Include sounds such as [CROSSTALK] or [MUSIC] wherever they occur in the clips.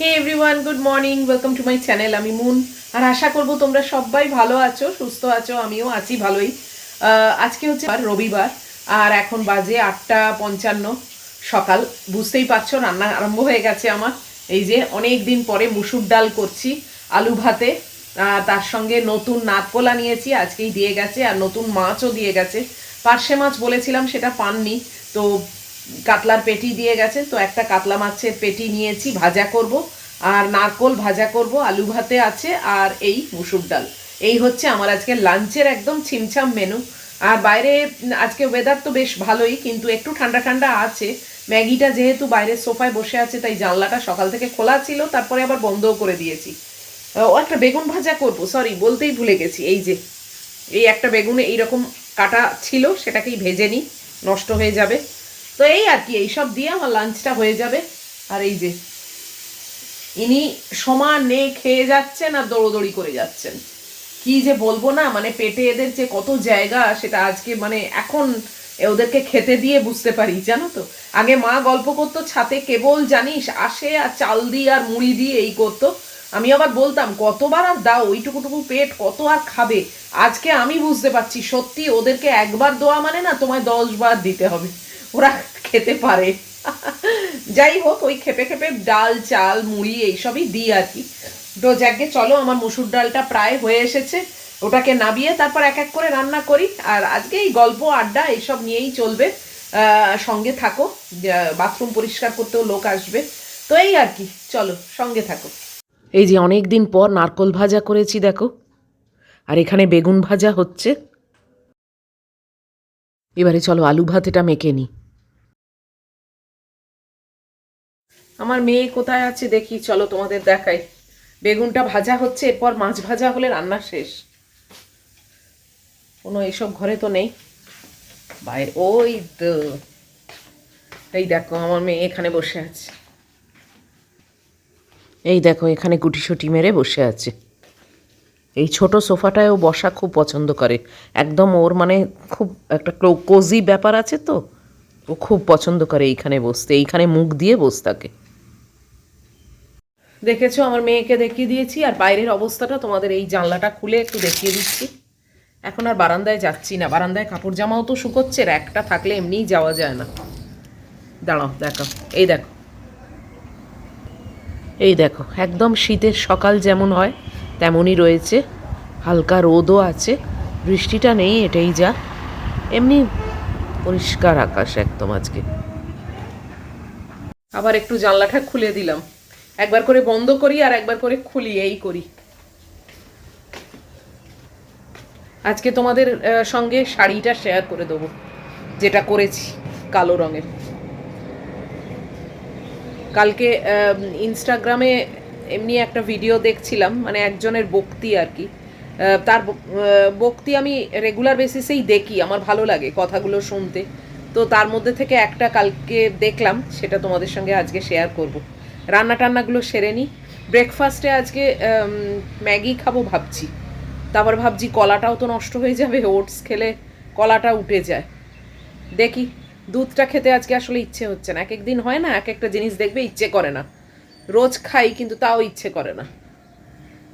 Hey everyone good morning welcome to my channel আমি মুন। আর আশা করব তোমরা সবাই ভালো আছো, সুস্থ আছো, আমিও আছি ভালোই। আজকে হচ্ছে রবিবার, আর এখন বাজে আটটা পঞ্চান্ন সকাল। বুঝতেই পারছ, রান্না আরম্ভ হয়ে গেছে আমার। এই যে অনেক দিন পরে মুসুর ডাল করছি, আলু ভাতে। তার সঙ্গে নতুন নাতকোলা নিয়েছি, আজকেই দিয়ে গেছে। আর নতুন মাছও দিয়ে গেছে। পার্শে মাছ বলেছিলাম, সেটা পাননি। তো কাতলার পেটি দিয়ে গেছে, তো একটা কাতলা মাছের পেটি নিয়েছি, ভাজা করব, আর নারকোল ভাজা করব, আলু ভাতে আছে, আর এই মুসুর ডাল। এই হচ্ছে আমার আজকে লাঞ্চের একদম ছিমছাম মেনু আর বাইরে, আজকে ওয়েদার তো বেশ ভালোই, কিন্তু একটু ঠান্ডা ঠান্ডা আছে। ম্যাগিটা যেহেতু বাইরের সোফায় বসে আছে, তাই জানলাটা সকাল থেকে খোলা ছিল, তারপরে আবার বন্ধও করে দিয়েছি। ও, একটা বেগুন ভাজা করব সরি বলতেই ভুলে গেছি, এই যে, এই একটা বেগুনে এইরকম কাটা ছিল, সেটাকেই ভেজে নিই, নষ্ট হয়ে যাবে। তো এই আর কি, এইসব দিয়ে আমার লাঞ্চটা হয়ে যাবে। আর এই যে, ইনি সমানে খেয়ে যাচ্ছেন আর দৌড়দৌড়ি করে যাচ্ছেন। কি যে বলব না মানে পেটে এদের যে কত জায়গা, সেটা আজকে মানে এখন ওদেরকে খেতে দিয়ে বুঝতে পারি, জানো তো? আগে মা গল্প করতো, ছাতে কেবল জানিস, আসে আর চাল দিয়ে আর মুড়ি দিয়ে এই করতো। আমি আবার বলতাম, কতবার আর দাও, ওইটুকুটুকু পেট কত আর খাবে? আজকে আমি বুঝতে পারছি, সত্যি ওদেরকে একবার দেওয়া মানে না, তোমায় দশ বার দিতে হবে। ওরা খেতে পারে। যাই হোক, ওই খেপে খেপে ডাল, চাল, মুড়ি এইসবই দিই আর কি। তো যাকে চলো, আমার মুসুর ডালটা প্রায় হয়ে এসেছে। ওটাকে নাবিয়ে তারপর এক এক করে রান্না করি। আর আজকে এই গল্প, আড্ডা এইসব নিয়েই চলবে। সঙ্গে থাকো। বাথরুম পরিষ্কার করতেও লোক আসবে। তো এই আর কি, চলো, সঙ্গে থাকো। এই যে অনেক দিন পর নারকোল ভাজা করেছি, দেখো। আর এখানে বেগুন ভাজা হচ্ছে। এবারে চলো, আলু ভাতেটা মেখে নিই। আমার মেয়ে কোথায় আছে দেখি, চলো তোমাদের দেখাই। বেগুনটা ভাজা হচ্ছে, এরপর মাছ ভাজা হলে রান্না শেষ। কোনো এসব ঘরে তো নেই। বাইরে ওই তো। এই দেখো, আমার মেয়ে এখানে বসে আছে। এই দেখো, এখানে গুটি সুটি মেরে বসে আছে। এই ছোট সোফাটায় ও বসা খুব পছন্দ করে। একদম ওর মানে খুব একটা কোজি ব্যাপার আছে তো। ও খুব পছন্দ করে এইখানে বসতে, এইখানে মুখ দিয়ে বসে থাকে। দেখেছ, আমার মেয়েকে দেখিয়ে দিয়েছি, আর বাইরের অবস্থাটা তোমাদের এই জানলাটা খুলে একটু দেখিয়ে দিচ্ছি। এখন আর বারান্দায় যাচ্ছি না, বারান্দায় কাপড় জামাও তো শুকোচ্ছে একটা থাকলে এমনিই যাওয়া যায় না। দাঁড়াও, দেখো, এই দেখো এই দেখো, একদম শীতের সকাল যেমন হয়, তেমনই রয়েছে, হালকা রোদও আছে, বৃষ্টিটা নেই, এটাই যা, এমনি পরিষ্কার আকাশ একদম আজকে। আবার একটু জানলাটা খুলে দিলাম। একবার করে বন্ধ করি আর একবার করে খুলি এই করি। আজকে তোমাদের সঙ্গে শাড়িটা শেয়ার করে দেবো, যেটা করেছি কালো রঙের। কালকে ইনস্টাগ্রামে এমনি একটা ভিডিও দেখছিলাম মানে একজনের বক্তি আর কি। তার বক্তি আমি রেগুলার বেসিসেই দেখি, আমার ভালো লাগে কথাগুলো শুনতে। তো তার মধ্যে থেকে একটা কালকে দেখলাম, সেটা তোমাদের সঙ্গে আজকে শেয়ার করব। রান্না টান্নাগুলো সেরে নিই ব্রেকফাস্টে আজকে ম্যাগি খাব ভাবছি। তারপর ভাবছি কলাটাও তো নষ্ট হয়ে যাবে, ওটস খেলে কলাটা উঠে যায়। দেখি, দুধটা খেতে আজকে আসলে ইচ্ছে হচ্ছে না। এক এক দিন হয় না এক একটা জিনিস দেখবে ইচ্ছে করে না। রোজ খাই, কিন্তু তাও ইচ্ছে করে না।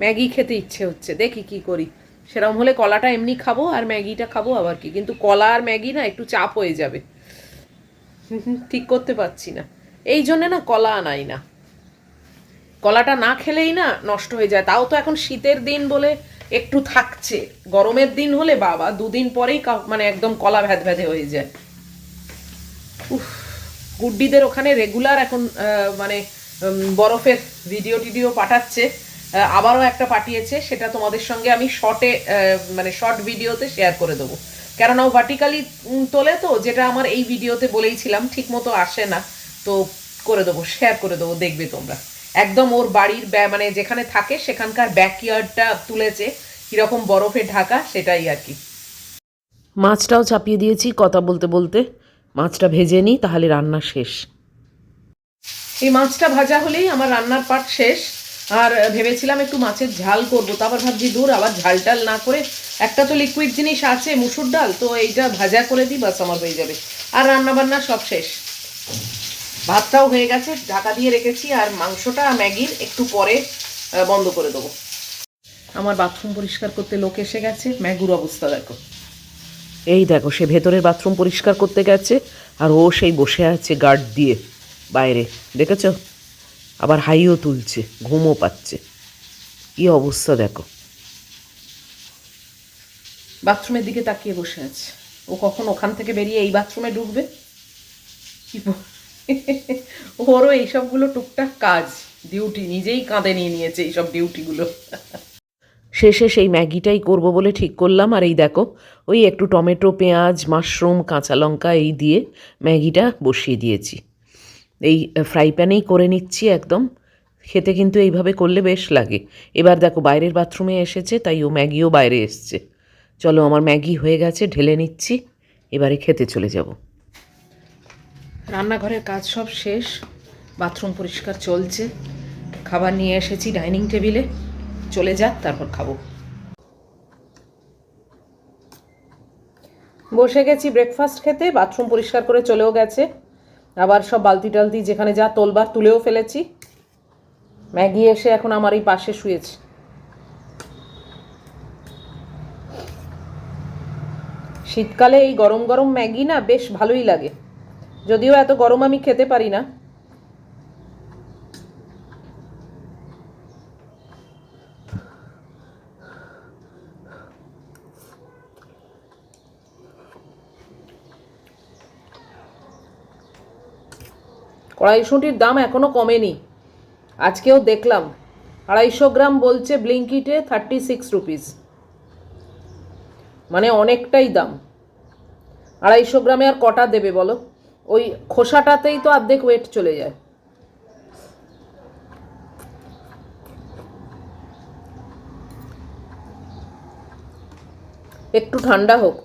ম্যাগি খেতে ইচ্ছে হচ্ছে, দেখি কি করি। সেরকম হলে কলাটা এমনি খাব আর ম্যাগিটা খাব আবার কি। কিন্তু কলা আর ম্যাগি না একটু চাপ হয়ে যাবে। [LAUGHS] ঠিক করতে পারছি না। এই জন্যে না কলা আনাই না। কলাটা না খেলেই না নষ্ট হয়ে যায়। তাও তো এখন শীতের দিন বলে একটু থাকছে। গরমের দিন হলে বাবা, দুদিন পরেই মানে একদম কলা ভ্যাদ ভ্যাদে হয়ে যায়। উফ, গুড্ডিদের ওখানে রেগুলার এখন মানে বরফের ভিডিও টিডিও পাঠাচ্ছে। আবারও একটা পাঠিয়েছে। সেটা তোমাদের সঙ্গে আমি শর্টে মানে শর্ট ভিডিওতে শেয়ার করে দেবো। কেননা ও ভার্টিক্যালি তোলে তো, যেটা আমার এই ভিডিওতে বলেইছিলাম ঠিক মতো আসে না। তো করে দেবো শেয়ার করে দেবো, দেখবে তোমরা। একদম ওর বাড়ির মানে যেখানে থাকে সেখানকার ব্যাকইয়ার্ডটা তুলেছে কীরকম বরফে ঢাকা সেটাই আর কি। মাছটাও চাপিয়ে দিয়েছি কথা বলতে বলতে। মাছটা ভেজে নিই তাহলে রান্না শেষ। এই মাছটা ভাজা হলেই আমার রান্নার পাট শেষ। আর ভেবেছিলাম একটু মাছের ঝাল করব তারপর ভাবছি দূর আবার ঝাল টাল না করে একটা তো লিকুইড জিনিস আছে মুসুর ডাল তো এইটা ভাজা করে দিই বাস আমার হয়ে যাবে। আর রান্না বান্না সব শেষ। ভাতটাও হয়ে গেছে ঢাকা দিয়ে রেখেছি আর মাংসটা ম্যাগির একটু পরে বন্ধ করে দেবো। আমার বাথরুম পরিষ্কার করতে লোক এসে গেছে ম্যাগুর অবস্থা দেখো। এই দেখো সে ভেতরের বাথরুম পরিষ্কার করতে গেছে আর ও সেই বসে আছে গার্ড দিয়ে বাইরে দেখেছ? আবার হাইও তুলছে ঘুমও পাচ্ছে। কি অবস্থা দেখো। বাথরুমের দিকে তাকিয়ে বসে আছে। ও কখন ওখান থেকে বেরিয়ে এই বাথরুমে ঢুকবে? কি ওরও এইসবগুলো টুকটাক কাজ ডিউটি নিজেই কাঁধে নিয়ে নিয়েছে এইসব ডিউটিগুলো শেষে সেই ম্যাগিটাই করব বলে ঠিক করলাম, আর এই দেখো, ওই একটু টমেটো, পেঁয়াজ, মাশরুম, কাঁচা লঙ্কা, এই দিয়ে ম্যাগিটা বসিয়ে দিয়েছি। এই ফ্রাই প্যানেই করে নিচ্ছি একদম, খেতে কিন্তু এইভাবে করলে বেশ লাগে। এবার দেখো বাইরের বাথরুমে এসেছে, তাই ও ম্যাগিও বাইরে এসছে। চলো আমার ম্যাগি হয়ে গেছে, ঢেলে নিচ্ছি, এবারে খেতে চলে যাব। রান্নাঘরের কাজ সব শেষ, বাথরুম পরিষ্কার চলছে। খাবার নিয়ে এসেছি ডাইনিং টেবিলে। চলে যাক তারপর খাব। বসে গেছি ব্রেকফাস্ট খেতে, বাথরুম পরিষ্কার করে চলেও গেছে। আবার সব বালতি টালতি যেখানে যা তোলবার তুলেও ফেলেছি। ম্যাগি এসে এখন আমার এই পাশে শুয়েছে। শীতকালে এই গরম গরম ম্যাগি না বেশ ভালোই লাগে। যদিও এত গরম আমি খেতে পারি না। কড়াইশুঁটির দাম এখনও কমেনি। আজকেও দেখলাম। আড়াইশো গ্রাম বলছে ব্লিঙ্কিটে থার্টি সিক্স রুপিস। মানে অনেকটাই দাম। আড়াইশো গ্রামে আর কটা দেবে বলো? ওই খোসাটাতেই তো অর্ধেক ওয়েট চলে যায়। একটু ঠান্ডা হোক।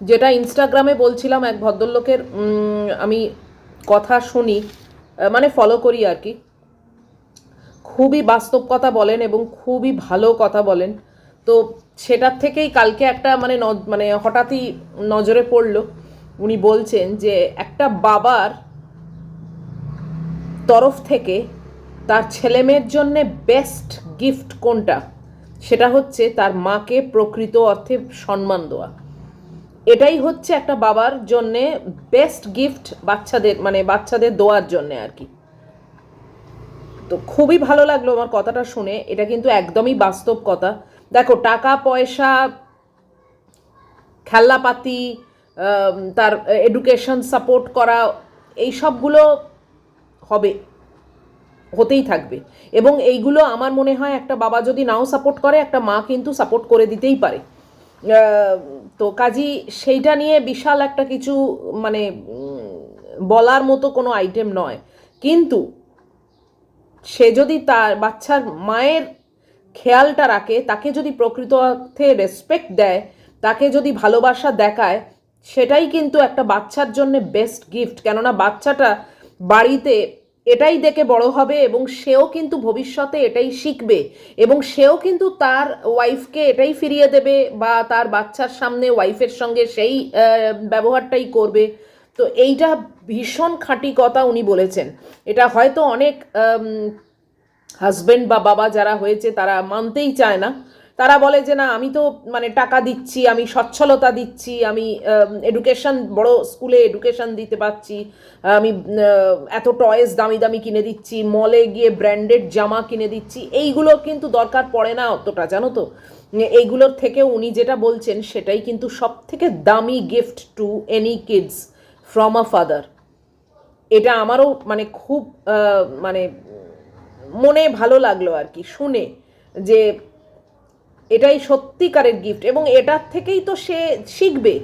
যেটা ইনস্টাগ্রামে বলছিলাম এক ভদ্রলোকের আমি কথা শুনি মানে ফলো করি আর কি। খুবই বাস্তব কথা বলেন এবং খুবই ভালো কথা বলেন। তো সেটার থেকেই কালকে একটা মানে মানে হঠাৎই নজরে পড়ল। উনি বলছেন যে একটা বাবার তরফ থেকে তার ছেলেমেয়ের জন্য বেস্ট গিফট কোনটা? সেটা হচ্ছে তার মাকে প্রকৃত অর্থে সম্মান দেওয়া। এটাই হচ্ছে একটা বাবার জন্যে বেস্ট গিফট বাচ্চাদের মানে বাচ্চাদের দেওয়ার জন্যে আর কি। তো খুবই ভালো লাগল আমার কথাটা শুনে, এটা কিন্তু একদমই বাস্তব কথা। দেখো, টাকা, পয়সা, খেলনাপাতি তার এডুকেশন সাপোর্ট করা, এই সবগুলো হবে, হতেই থাকবে। এবং এইগুলো আমার মনে হয় একটা বাবা যদি নাও সাপোর্ট করে, একটা মা কিন্তু সাপোর্ট করে দিতেই পারে। তো কাজী সেইটা নিয়ে বিশাল একটা কিছু মানে বলার মতো কোনো আইটেম নয়। কিন্তু সে যদি তার বাচ্চার মায়ের খেয়ালটা রাখে, তাকে যদি প্রকৃত অর্থে রেসপেক্ট দেয়, তাকে যদি ভালোবাসা দেখায় সেটাই কিন্তু একটা বাচ্চার জন্য বেস্ট গিফট কেননা বাচ্চাটা বাড়িতে এটাই দেখে বড় হবে এবং সেও কিন্তু ভবিষ্যতে এটাই শিখবে এবং সেও কিন্তু তার ওয়াইফকে এটাই ফিরিয়ে দেবে বা তার বাচ্চার সামনে ওয়াইফের সঙ্গে সেই ব্যবহারটাই করবে। তো এইটা ভীষণ খাঁটি কথা উনি বলেছেন। এটা হয়তো অনেক হাজবেন্ড বা বাবা যারা হয়েছে তারা মানতেই চায় না। তারা বলে যে, না, আমি তো মানে টাকা দিচ্ছি, আমি সচ্ছলতা দিচ্ছি, আমি এডুকেশন বড় স্কুলে এডুকেশন দিতে পারছি আমি এত টয়েস দামি দামি কিনে দিচ্ছি মলে গিয়ে ব্র্যান্ডেড জামা কিনে দিচ্ছি। এইগুলো কিন্তু দরকার পড়ে না অতটা, জানো তো? এইগুলোর থেকেও উনি যেটা বলছেন, সেটাই কিন্তু সব থেকে দামি gift to any kids from a father এটা আমারও মানে খুব মানে মনে ভালো লাগল আর কি, শুনে যে এটাই সত্যিকারের গিফট এবং এটার থেকেই তো সে শিখবে।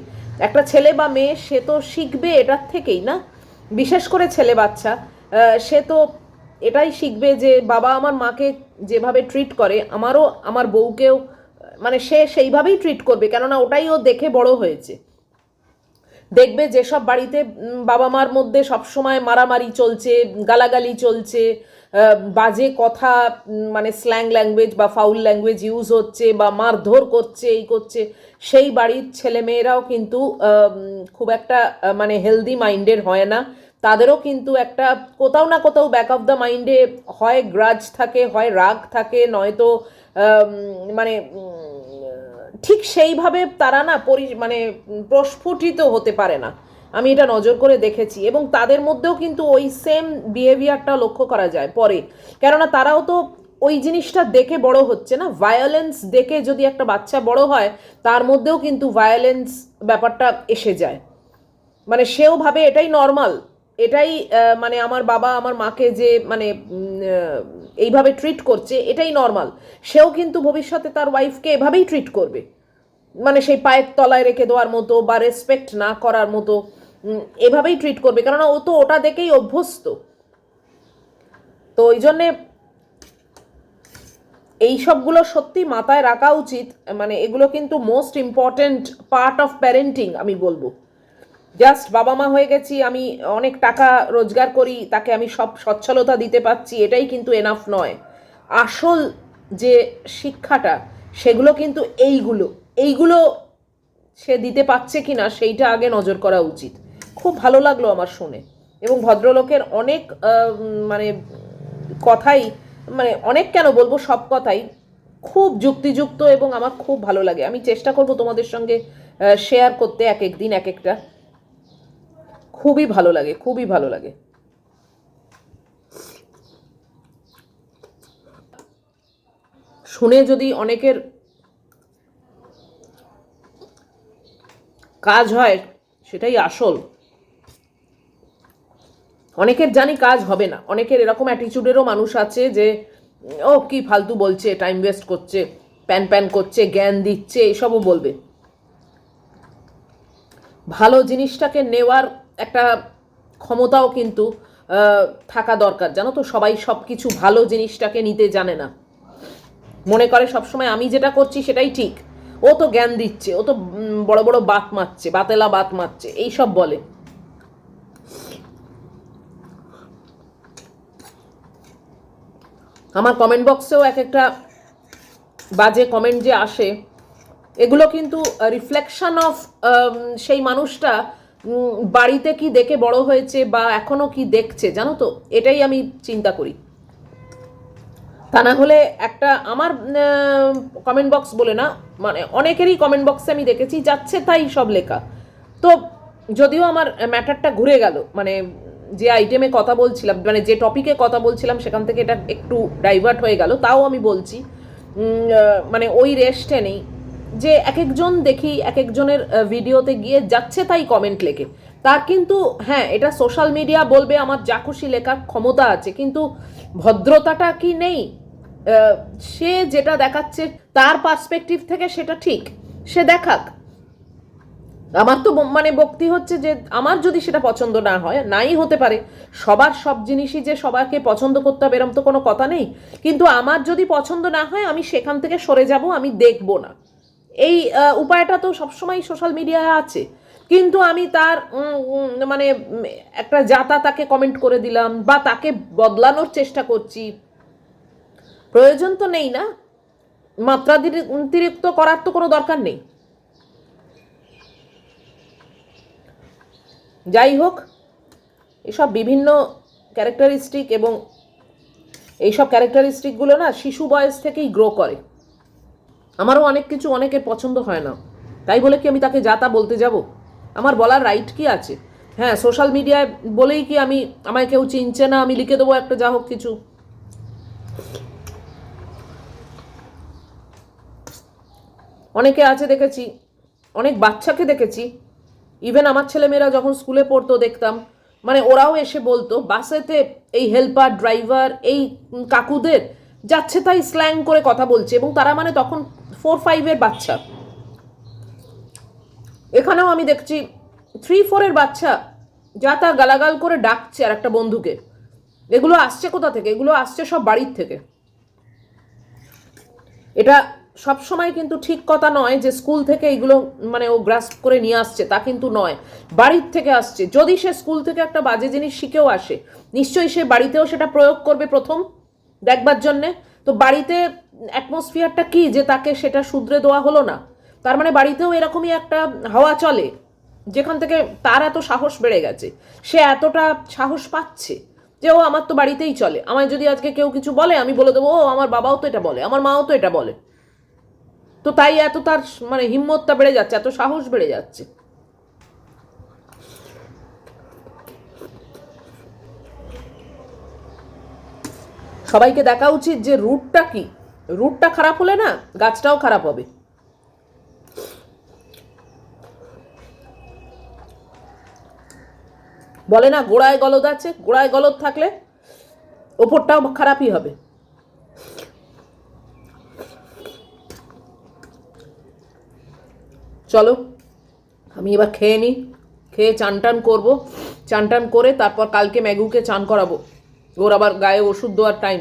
একটা ছেলে বা মেয়ে, সে তো শিখবে এটার থেকেই না? বিশেষ করে ছেলে বাচ্চা সে তো এটাই শিখবে যে বাবা আমার মাকে যেভাবে ট্রিট করে, আমারও, আমার বউকেও মানে সে সেইভাবেই ট্রিট করবে, কেননা ওটাই ও দেখে বড় হয়েছে। দেখবে যেসব বাড়িতে বাবা মার মধ্যে সবসময় মারামারি চলছে, গালাগালি চলছে বাজে কথা মানে স্ল্যাং ল্যাঙ্গুয়েজ বা ফাউল ল্যাঙ্গুয়েজ ইউজ হচ্ছে বা মারধর করছে, এই করছে, সেই বাড়ির ছেলেমেয়েরাও কিন্তু খুব একটা মানে হেলদি মাইন্ডের হয় না। তাদেরও কিন্তু একটা কোথাও না কোথাও ব্যাক অফ দ্য মাইন্ডে হয় গ্রাজ থাকে, হয়, রাগ থাকে, নয়তো মানে ঠিক সেইভাবে তারা না পরি মানে প্রস্ফুটিত হতে পারে না। আমি এটা নজর করে দেখেছি এবং তাদের মধ্যেও কিন্তু ওই সেম বিহেভিয়ারটা লক্ষ্য করা যায় পরে। কেননা তারাও তো ওই জিনিসটা দেখে বড় হচ্ছে না। ভায়োলেন্স দেখে যদি একটা বাচ্চা বড় হয়, তার মধ্যেও কিন্তু ভায়োলেন্স ব্যাপারটা এসে যায়। মানে সেও ভাবে এটাই নর্মাল এটাই মানে আমার বাবা, আমার মাকে যে মানে এইভাবে ট্রিট করছে, এটাই নর্মাল সেও কিন্তু ভবিষ্যতে তার ওয়াইফকে এভাবেই ট্রিট করবে। মানে সেই পায়ের তলায় রেখে দেওয়ার মতো বা রেসপেক্ট না করার মতো। এভাবেই ট্রিট করবে। কেননা ও তো ওটা দেখেই অভ্যস্ত। তো ওই জন্যে এই সবগুলো সত্যি মাথায় রাখা উচিত। মানে এগুলো কিন্তু most important part of parenting আমি বলব। জাস্ট বাবা মা হয়ে গেছি, আমি অনেক টাকা রোজগার করি, তাকে আমি সব সচ্ছলতা দিতে পারছি, এটাই কিন্তু এনাফ নয়। আসল যে শিক্ষাটা, সেগুলো কিন্তু এইগুলো। এইগুলো সে দিতে পারছে কি না সেইটা আগে নজর করা উচিত। খুব ভালো লাগল আমার শুনে। এবং ভদ্রলোকের অনেক মানে কথাই মানে অনেক কেন বলব সব কথাই খুব যুক্তিযুক্ত এবং আমার খুব ভালো লাগে। আমি চেষ্টা করব তোমাদের সঙ্গে শেয়ার করতে এক এক দিন, এক একটা। খুবই ভালো লাগে, খুবই ভালো লাগে। শুনে যদি অনেকের কাজ হয়, সেটাই আসল। অনেকের জানি কাজ হবে না। অনেকের এরকম অ্যাটিচিউডেরও মানুষ আছে যে, ও, কি ফালতু বলছে টাইম ওয়েস্ট করছে, প্যান প্যান করছে, জ্ঞান দিচ্ছে, এসবও বলবে। ভালো জিনিসটাকে নেওয়ার একটা ক্ষমতাও কিন্তু থাকা দরকার। জানো তো, সবাই সব কিছু ভালো জিনিসটাকে নিতে জানে না। মনে করে সবসময়, আমি যেটা করছি সেটাই ঠিক। ও তো জ্ঞান দিচ্ছে, ও তো বড় বড় বাত মারছে, বাতেলা বাত মারছে, এইসব বলে। আমার কমেন্ট বক্সেও এক একটা বাজে কমেন্ট যে আসে, এগুলো কিন্তু রিফ্লেকশন অফ সেই মানুষটা বাড়িতে কি দেখে বড় হয়েছে বা এখনও কি দেখছে, জানো তো? এটাই আমি চিন্তা করি। তা না হলে একটা আমার কমেন্ট বক্স বলে না মানে অনেকেরই কমেন্ট বক্সে আমি দেখেছি, যাচ্ছে তাই সব লেখা। তো যদিও আমার ম্যাটারটা ঘুরে গেল মানে যে আইটেমে কথা বলছিলাম মানে যে টপিকে কথা বলছিলাম, সেখান থেকে এটা একটু ডাইভার্ট হয়ে গেল। তাও আমি বলছি মানে ওই রেস্টে নেই। যে এক একজন দেখি, এক একজনের ভিডিওতে গিয়ে যাচ্ছে তাই কমেন্ট লেখে। তার কিন্তু হ্যাঁ এটা সোশ্যাল মিডিয়া বলবে আমার যা খুশি লেখার ক্ষমতা আছে, কিন্তু ভদ্রতাটা কি নেই? সে যেটা দেখাচ্ছে, তার পার্সপেক্টিভ থেকে সেটা ঠিক। সে দেখাক। আমার তো মানে বক্তি হচ্ছে যে আমার যদি সেটা পছন্দ না হয়, নাই হতে পারে, সবার সব জিনিসই যে সবাইকে পছন্দ করতে হবে এরম তো কোনো কথা নেই, কিন্তু আমার যদি পছন্দ না হয়, আমি সেখান থেকে সরে যাব, আমি দেখব না। এই উপায়টা তো সবসময় সোশ্যাল মিডিয়ায় আছে, কিন্তু আমি তার মানে একটা যাতা তাকে কমেন্ট করে দিলাম বা তাকে বদলানোর চেষ্টা করছি, প্রয়োজন তো নেই না। মাত্রাতিরিক্ত করার তো কোনো দরকার নেই। যাই হোক, এসব বিভিন্ন ক্যারেক্টারিস্টিক এবং এইসব ক্যারেক্টারিস্টিকগুলো না শিশু বয়স থেকেই গ্রো করে। আমারও অনেক কিছু অনেকের পছন্দ হয় না। তাই বলে কি আমি তাকে যা তা বলতে যাব? আমার বলার রাইট কি আছে? হ্যাঁ সোশ্যাল মিডিয়ায় বলেই কি আমি আমায় কেউ চিনছে না, আমি লিখে দেবো একটা যা হোক কিছু। অনেকে আছে দেখেছি, অনেক বাচ্চাকে দেখেছি ইভেন আমার ছেলেমেয়েরা যখন স্কুলে পড়তো, দেখতাম। মানে ওরাও এসে বলতো, বাসেতে এই হেল্পার ড্রাইভার এই কাকুদের যাচ্ছে তাই স্ল্যাং করে কথা বলছে। এবং তারা মানে তখন ফোর ফাইভের বাচ্চা। এখানেও আমি দেখছি থ্রি ফোরের বাচ্চা যা তা গালাগাল করে ডাকছে আর একটা বন্ধুকে। এগুলো আসছে কোথা থেকে? এগুলো আসছে সব বাড়ির থেকে। এটা সব সময় কিন্তু ঠিক কথা নয় যে স্কুল থেকে এগুলো মানে ও গ্রাস করে নিয়ে আসছে, তা কিন্তু নয়। বাড়ির থেকে আসছে। যদি সে স্কুল থেকে একটা বাজে জিনিস শিখেও আসে, নিশ্চয়ই সে বাড়িতেও সেটা প্রয়োগ করবে প্রথম দেখবার জন্যে। তো বাড়িতে অ্যাটমসফিয়ারটা কি যে তাকে সেটা শুধরে দেওয়া হলো না? তার মানে বাড়িতেও এরকমই একটা হাওয়া চলে, যেখান থেকে তার এত সাহস বেড়ে গেছে। সে এতটা সাহস পাচ্ছে যে ও আমার তো বাড়িতেই চলে। আমায় যদি আজকে কেউ কিছু বলে, আমি বলে দেবো, ও, আমার বাবাও তো এটা বলে, আমার মাও তো এটা বলে। তো তাই এত তার মানে হিম্মতটা বেড়ে যাচ্ছে, এত সাহস বেড়ে যাচ্ছে। সবাইকে দেখা উচিত যে রুটটা কি? রুটটা খারাপ হলে না, গাছটাও খারাপ হবে। বলে না, গোড়ায় গলদ আছে, গোড়ায় গলদ থাকলে ওপরটাও খারাপই হবে। চলো, আমি এবার খেয়ে নিই খেয়ে চান টান করব। চান টান করে তারপর কালকে ম্যাগুকে চান করাবো। ওর আবার গায়ে ওষুধ দেওয়ার টাইম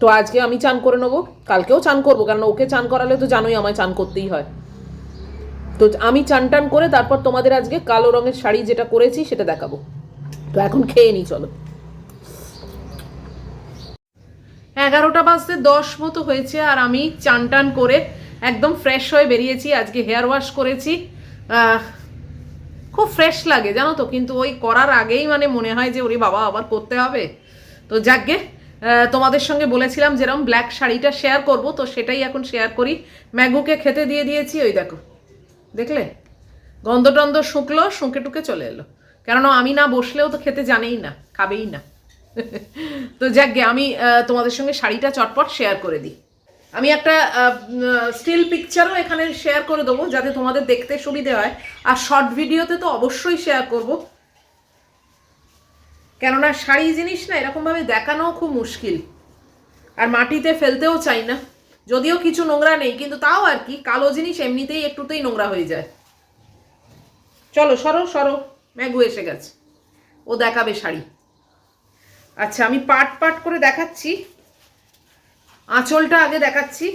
তো আজকে আমি চান করে নেব। কালকেও চান করব কারণ ওকে চান করালে তো জানোই আমায় চান করতেই হয়। তো আমি চান টান করে তারপর তোমাদের আজকে কালো রঙের শাড়ি যেটা করেছি সেটা দেখাবো। তো এখন খেয়ে নিই চলো। এগারোটা বাজতে দশ মতো হয়েছে আর আমি চান টান করে একদম ফ্রেশ হয়ে বেরিয়েছি, আজকে হেয়ার ওয়াশ করেছি। খুব ফ্রেশ লাগে, জানো তো? কিন্তু ওই করার আগেই মানে মনে হয় যে, ওরে বাবা, আবার করতে হবে? তো যাকগে তোমাদের সঙ্গে বলেছিলাম যেরকম ব্ল্যাক শাড়িটা শেয়ার করব, তো সেটাই এখন শেয়ার করি। ম্যাগুকে খেতে দিয়ে দিয়েছি, ওই দেখো। দেখলে? গন্ধ টন্ধ শুকলো শুঁকে টুকে চলে এলো। কেননা আমি না বসলেও তো খেতে জানেই না, খাবেই না। [LAUGHS] তো যাকগে, আমি তোমাদের সঙ্গে শাড়িটা চটপট শেয়ার করে দিই। আমি একটা স্টিল পিকচারও এখানে শেয়ার করে দেবো, যাতে তোমাদের দেখতে সুবিধে হয়। আর শর্ট ভিডিওতে তো অবশ্যই শেয়ার করব। কেননা শাড়ি জিনিস না, এরকমভাবে দেখানোও খুব মুশকিল। আর মাটিতে ফেলতেও চাই না। যদিও কিছু নোংরা নেই, কিন্তু তাও আর কি, কালো জিনিস এমনিতেই একটুতেই নোংরা হয়ে যায়। চলো, সরো সরো, ম্যাগু এসে গেছে। ও দেখাবে শাড়ি। আচ্ছা আমি পাট পাট করে দেখাচ্ছি। আঁচলটা আগে দেখাচ্ছি।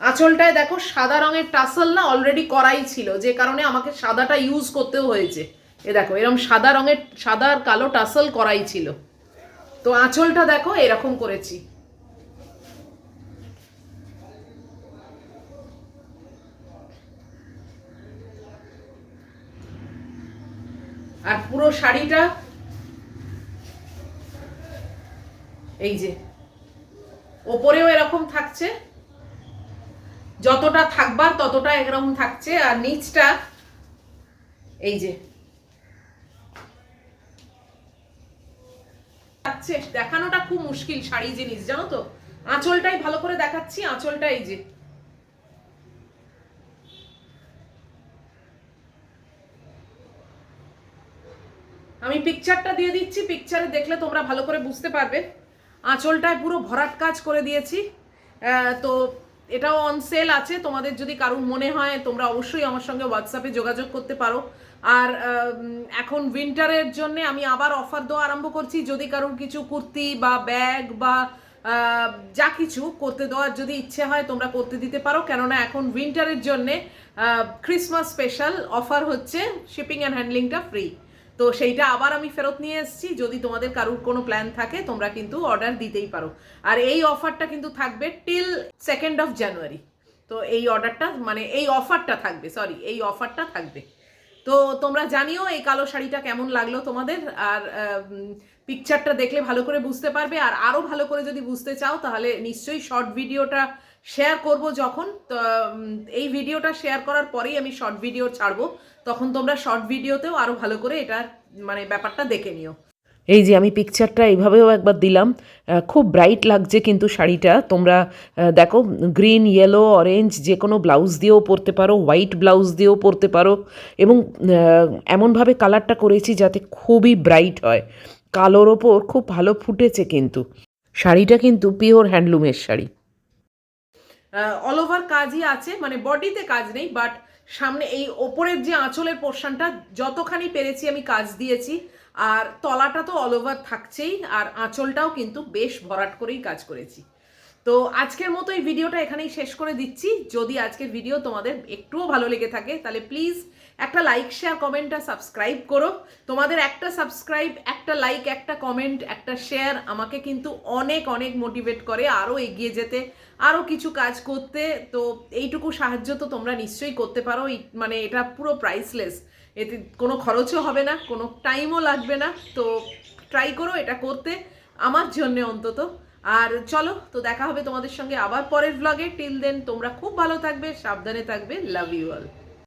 আঁচলটায় দেখো সাদা রঙের টাসল না অলরেডি করাই ছিল, যে কারণে আমাকে সাদাটা ইউজ করতেও হয়েছে। এ দেখো এরকম সাদা রঙের, সাদা আর কালো টাসল করাই ছিল। তো আঁচলটা দেখো, এরকম করেছি। আর পুরো শাড়িটা এই যে, ওপরেও এরকম থাকছে। যতটা থাকবার ততটা এরকম থাকছে, আর নিচটা, এই যে। থাকছে, দেখানোটা খুব মুশকিল শাড়ি জিনিস, জানো তো? আঁচলটাই ভালো করে দেখাচ্ছি, আঁচলটা এই যে। আমি পিকচারটা দিয়ে দিচ্ছি পিকচারে দেখলে তোমরা ভালো করে বুঝতে পারবে। আঁচলটায় পুরো ভরাট কাজ করে দিয়েছি। তো এটাও অন সেল আছে। তোমাদের যদি কারুর মনে হয়, তোমরা অবশ্যই আমার সঙ্গে হোয়াটসঅ্যাপে যোগাযোগ করতে পারো। আর এখন উইন্টারের জন্য আমি আবার অফার দেওয়া আরম্ভ করছি। যদি কারুর কিছু কুর্তি বা ব্যাগ বা যা কিছু করতে দেওয়ার যদি ইচ্ছে হয়, তোমরা করতে দিতে পারো। কেননা এখন উইন্টারের জন্যে ক্রিসমাস স্পেশাল অফার হচ্ছে শিপিং অ্যান্ড হ্যান্ডলিংটা ফ্রি তো সেইটা আবার আমি ফেরত নিয়ে এসেছি। যদি তোমাদের কারুর কোনো প্ল্যান থাকে, তোমরা কিন্তু অর্ডার দিতেই পারো। আর এই অফারটা কিন্তু থাকবে টিল সেকেন্ড অফ জানুয়ারি তো এই অর্ডারটা মানে এই অফারটা থাকবে সরি এই অফারটা থাকবে। তো তোমরা জানিও এই কালো শাড়িটা কেমন লাগল তোমাদের, আর পিকচারটা দেখলে ভালো করে বুঝতে পারবে। আর আরও ভালো করে যদি বুঝতে চাও, তাহলে নিশ্চয়ই শর্ট ভিডিওটা শেয়ার করব যখন এই ভিডিওটা শেয়ার করার পরেই আমি শর্ট ভিডিও ছাড়বো। তখন তোমরা শর্ট ভিডিওতেও আরও ভালো করে এটা মানে ব্যাপারটা দেখে নিও। এই যে আমি পিকচারটা এইভাবেও একবার দিলাম। খুব ব্রাইট লাগছে কিন্তু শাড়িটা। তোমরা দেখো গ্রিন ইয়েলো অরেঞ্জ যে কোনো ব্লাউজ দিয়েও পরতে পারো হোয়াইট ব্লাউজ দিয়েও পরতে পারো। এবং এমনভাবে কালারটা করেছি যাতে খুবই ব্রাইট হয়। কালোর ওপর খুব ভালো ফুটেছে কিন্তু। শাড়িটা কিন্তু পিওর হ্যান্ডলুমের শাড়ি। অল ওভার কাজই আছে মানে বডিতে কাজ নেই বাট সামনে এই ওপরের যে আঁচলের পোর্শনটা যতখানি পেরেছি আমি কাজ দিয়েছি, আর তলাটা তো অল ওভার থাকছেই, আর আঁচলটাও কিন্তু বেশ ভরাট করেই কাজ করেছি। তো আজকের মতো এই ভিডিওটা এখানেই শেষ করে দিচ্ছি। যদি আজকের ভিডিও তোমাদের একটুও ভালো লেগে থাকে, তাহলে প্লিজ একটা লাইক শেয়ার কমেন্ট আর সাবস্ক্রাইব করো। তোমাদের একটা সাবস্ক্রাইব একটা লাইক একটা কমেন্ট একটা শেয়ার আমাকে কিন্তু অনেক অনেক মোটিভেট করে আরও এগিয়ে যেতে আরও কিছু কাজ করতে। তো এইটুকু সাহায্য তো তোমরা নিশ্চয়ই করতে পারো। মানে এটা পুরো প্রাইসলেস এতে কোনো খরচও হবে না, কোনো টাইমও লাগবে না। তো ট্রাই করো এটা করতে আমার জন্য অন্তত। আর চলো, তো দেখা হবে তোমাদের সঙ্গে আবার পরের ব্লগে টিল দেন তোমরা খুব ভালো থাকবে, সাবধানে থাকবে। Love you all